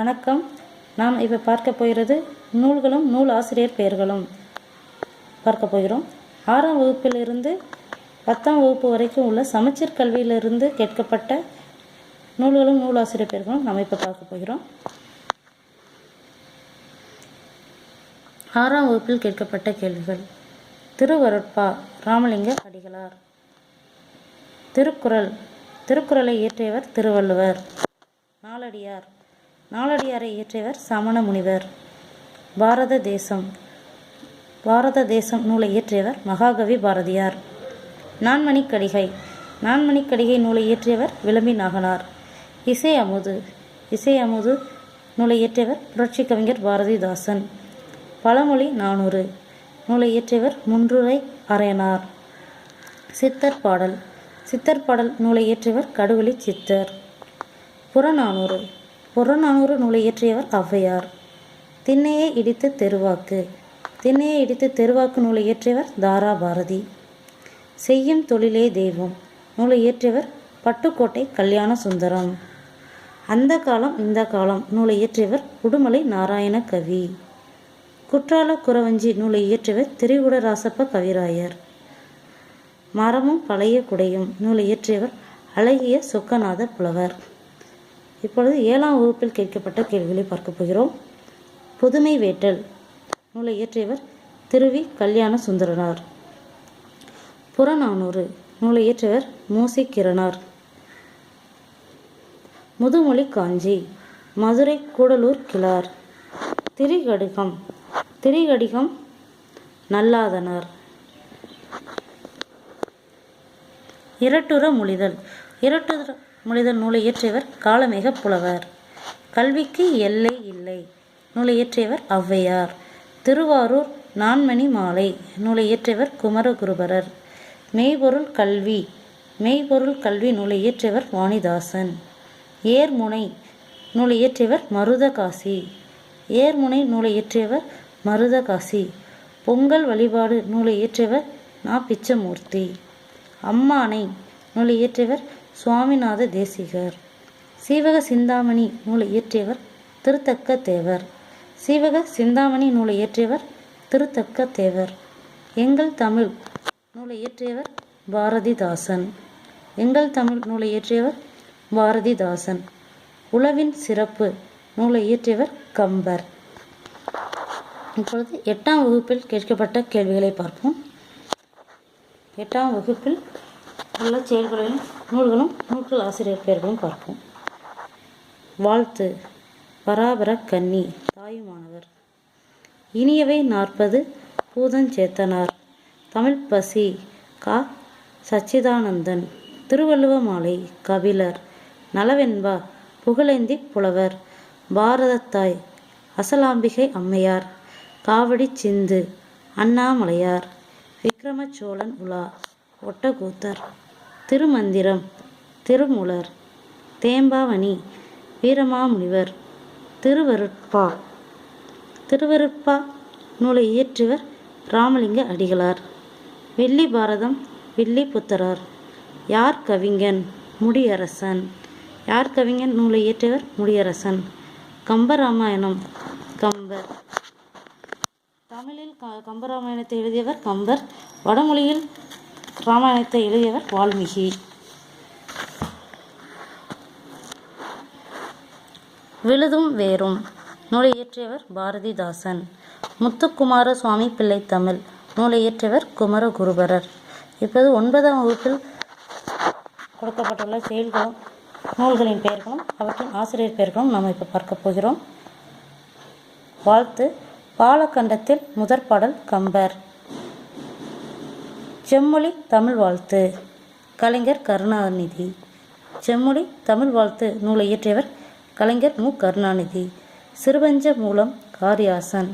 வணக்கம். நாம் இப்போ பார்க்க போகிறது நூல்களும் நூல் ஆசிரியர் பெயர்களும். பார்க்க போகிறோம். ஆறாம் வகுப்பிலிருந்து பத்தாம் வகுப்பு வரைக்கும் உள்ள சமச்சீர் கல்வியிலிருந்து கேட்கப்பட்ட நூல்களும் நூல் ஆசிரியர் பெயர்களும் நாம் இப்போ பார்க்க போகிறோம். ஆறாம் வகுப்பில் கேட்கப்பட்ட கேள்விகள். திருவருட்பா ராமலிங்க அடிகளார் திருக்குறள் திருக்குறளை இயற்றியவர் திருவள்ளுவர். நாலடியார் நாலடியாரை இயற்றியவர் சமண முனிவர். பாரத தேசம். பாரத தேசம் நூலை இயற்றியவர் மகாகவி பாரதியார். நான்மணி கடிகை. நான்மணி கடிகை நூலை இயற்றியவர் விளம்பி நாகனார். இசை அமுது. இசை அமுது நூலை இயற்றியவர் புரட்சி கவிஞர் பாரதிதாசன். பழமொழி நானூறு. நூலை இயற்றியவர் முன்றுரை அரையனார் சித்தர் பாடல். சித்தர் பாடல் நூலை இயற்றியவர் கடுவெளி சித்தர். புறநானூறு. புறநானூறு நூலை இயற்றியவர் ஔவையார். திண்ணையை இடித்து தெருவாக்கு. திண்ணையை இடித்து தெருவாக்கு நூலை இயற்றியவர் தாரா பாரதி செய்யும் தொழிலே தெய்வம். நூலை இயற்றியவர் பட்டுக்கோட்டை கல்யாண சுந்தரம். அந்த காலம் இந்த காலம் நூலை இயற்றியவர் உடுமலை நாராயண கவி. குற்றால குறவஞ்சி நூலை இயற்றியவர் திரிகுட ராசப்ப கவிராயர். மரமும் பழைய குடையும் நூலை இயற்றியவர் அழகிய சொக்கநாத புலவர். இப்பொழுது ஏழாம் வகுப்பில் கேட்கப்பட்ட கேள்விகளை பார்க்க போகிறோம். புதுமை வேட்டல். நூலை இயற்றியவர் திருவி கல்யாண சுந்தரனார். புறநானூறு. நூலை இயற்றியவர் மூசி கிரணார். முதுமொழி காஞ்சி. மதுரை கூடலூர் கிளார் திரிகடிகம். திரிகடிகம் நல்லாதனார். இரட்டுற மொழிதல். இரட்டுற மொழிதல் நூலை இயற்றியவர் காலமேக புலவர். கல்விக்கு எல்லை இல்லை. நூலை இயற்றியவர் ஔவையார். திருவாரூர் நான்மணி மாலை. நூலை இயற்றியவர் குமரகுருபரர். மெய்பொருள் கல்வி. மெய்பொருள் கல்வி நூலை இயற்றியவர் வாணிதாசன். ஏர்முனை நூலை இயற்றியவர் மருதகாசி. ஏர்முனை நூலை இயற்றியவர் மருதகாசி. பொங்கல் வழிபாடு நூலை இயற்றியவர் நா பிச்சமூர்த்தி அம்மானை நூலை இயற்றியவர் சுவாமிநாத தேசிகர். சீவக சிந்தாமணி நூலை இயற்றியவர் திருத்தக்க தேவர். சீவக சிந்தாமணி நூலை இயற்றியவர் திருத்தக்க தேவர். எங்கள் தமிழ் நூலை இயற்றியவர் பாரதிதாசன். எங்கள் தமிழ் நூலை இயற்றியவர் பாரதிதாசன். உளவின் சிறப்பு நூலை இயற்றியவர் கம்பர். இப்பொழுது எட்டாம் வகுப்பில் கேட்கப்பட்ட கேள்விகளை பார்ப்போம். எட்டாம் வகுப்பில் உள்ள செயல்களில் நூல்களும் நூல்கள் ஆசிரியர் பெயர்களும் பார்ப்போம். வாழ்த்து. பராபர கன்னி தாயுமானவர். இனியவை நாற்பது பூதஞ்சேத்தனார். தமிழ் பசி கா. சச்சிதானந்தன். திருவள்ளுவ மாலை கபிலர். நலவென்பா புகழேந்தி புலவர். பாரதத்தாய் அசலாம்பிகை அம்மையார். காவடி சிந்து அண்ணாமலையார். விக்ரமச்சோழன் உலா ஒட்டக்கூத்தர் திருமந்திரம் திருமுலர் தேம்பாவணி வீரமாமுனிவர் திருவருட்பா திருவருட்பா நூலை இயற்றியவர் ராமலிங்க அடிகளார். வெள்ளி பாரதம் வில்லி புத்தரார். யார் கவிஞன்? முடியரசன். யார் கவிஞன்? நூலை இயற்றியவர் முடியரசன். கம்பராமாயணம் கம்பர். தமிழில் க கம்பராமாயணத்தை எழுதியவர் கம்பர். வடமொழியில் ராமாயணத்தை எழுதியவர் வால்மீகி. விழுதும் வேறும் நூலை இயற்றியவர் பாரதிதாசன். முத்துக்குமார சுவாமி பிள்ளை தமிழ் நூலை இயற்றியவர் குமரகுருபரர். இப்போது ஒன்பதாம் வகுப்பில் கொடுக்கப்பட்டுள்ள செயல்களும் நூல்களின் பெயர்களும் அவற்றின் ஆசிரியர் பெயர்களும் நாம் இப்போ பார்க்க போகிறோம். வாழ்த்து பாலகண்டத்தில் முதற் பாடல் கம்பர். செம்மொழி தமிழ் வாழ்த்து. கலைஞர் கருணாநிதி. செம்மொழி தமிழ் வாழ்த்து நூலை இயற்றியவர் கலைஞர் மு. கருணாநிதி. சிறுபஞ்ச மூலம் காரியாசன்.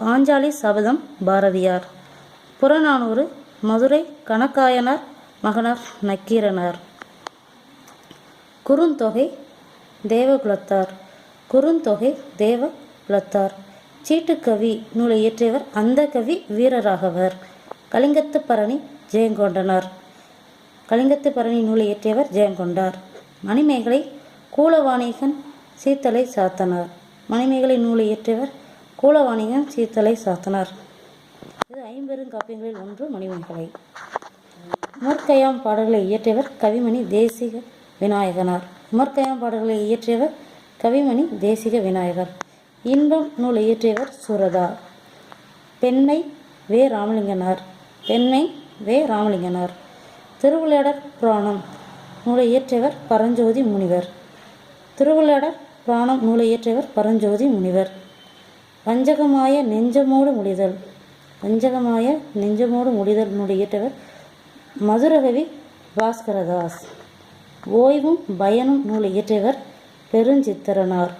பாஞ்சாலி சபதம் பாரதியார். புறநானூறு மதுரை கணக்காயனார் மகனார் நக்கீரனார். குறுந்தொகை தேவகுலத்தார். குறுந்தொகை தேவகுலத்தார். சீட்டுக்கவி நூலை இயற்றியவர் அந்த கவி வீரராகவர். கலிங்கத்து பரணி ஜெயங்கொண்டனார். கலிங்கத்து பரணி நூலை இயற்றியவர் ஜெயங்கொண்டார். மணிமேகலை கூலவாணிகன் சீத்தலை சாத்தனார். மணிமேகலை நூலை இயற்றியவர் கூலவாணிகன் சீத்தலை சாத்தனார். இது ஐம்பெரும் காப்பியங்களில் ஒன்று மணிமேகலை. முற்கையாம் பாடல்களை இயற்றியவர் கவிமணி தேசிக விநாயகனார். முற்கையாம் பாடல்களை இயற்றியவர் கவிமணி தேசிக விநாயகர். இன்பம் நூலை இயற்றியவர் சுரதா. பெண்மை வே ராமலிங்கனார். பெண்மை வே ராமலிங்கனார். திருவிளையாடற் புராணம். நூலை இயற்றியவர் பரஞ்சோதி முனிவர். திருவிளையாடற் புராணம் நூலை இயற்றியவர் பரஞ்சோதி முனிவர். வஞ்சகமாய நெஞ்சமோடு முடிதல். வஞ்சகமாய நெஞ்சமோடு முடிதல் நூலை இயற்றியவர் மதுரகவி பாஸ்கரதாஸ். ஓய்வும் பயனும் நூலை இயற்றியவர் பெருஞ்சித்திரனார்.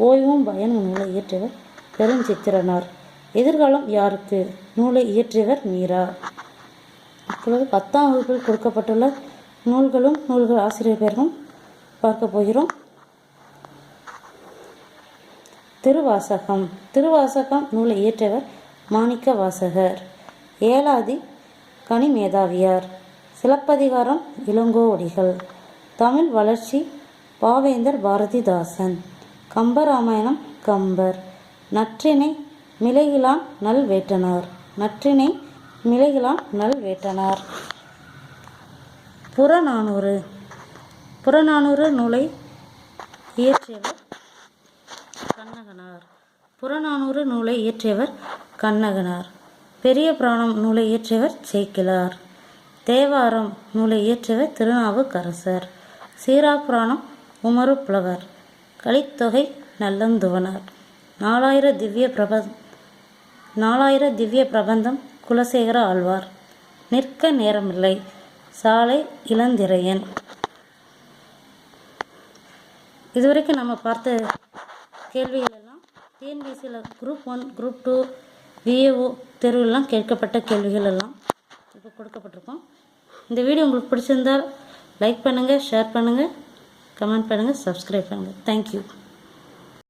ஓய்வும் பயனும் நூலை இயற்றியவர் பெருஞ்சித்திரனார். எதிர்காலம் யாருக்கு? நூலை இயற்றியவர் மீரா. இப்பொழுது பத்தாம் வகுப்பில் கொடுக்கப்பட்டுள்ள நூல்களும் நூல்கள் ஆசிரியர் பெயரும் பார்க்க போகிறோம். திருவாசகம். திருவாசகம் நூலை இயற்றியவர் மாணிக்க வாசகர் ஏலாதி கனிமேதாவியார். சிலப்பதிகாரம் இளங்கோவடிகள். தமிழ் வளர்ச்சி பாவேந்தர் பாரதிதாசன். கம்பராமாயணம் கம்பர். நற்றினை மிளைகிலான் நல் வேட்டனார். நற்றினை மிளைகிலான் நல் வேட்டனார். புறநானூறு. புறநானூறு நூலை இயற்றியவர் கண்ணகனார். புறநானூறு நூலை இயற்றியவர் கண்ணகனார். பெரிய புராணம் நூலை இயற்றியவர் சேக்கிலார். தேவாரம் நூலை இயற்றியவர் திருநாவுக்கரசர். சீரா புராணம் உமரு புலவர். கலித்தொகை நல்லந்துவனார். நாலாயிர திவ்ய பிரப நாலாயிர திவ்ய பிரபந்தம் குலசேகர ஆழ்வார். நிற்க நேரமில்லை. சாலை இளந்திரையன். இதுவரைக்கும் நம்ம பார்த்த கேள்விகள் எல்லாம் டிஎன்பிசியில் group one group two VAO தேர்வுலாம் கேட்கப்பட்ட கேள்விகள் எல்லாம் இப்போ கொடுக்கப்பட்டிருக்கோம். இந்த வீடியோ உங்களுக்கு பிடிச்சிருந்தால் லைக் பண்ணுங்கள் ஷேர் பண்ணுங்கள் கமெண்ட் பண்ணுங்கள் சப்ஸ்கிரைப் பண்ணுங்கள் தேங்க்யூ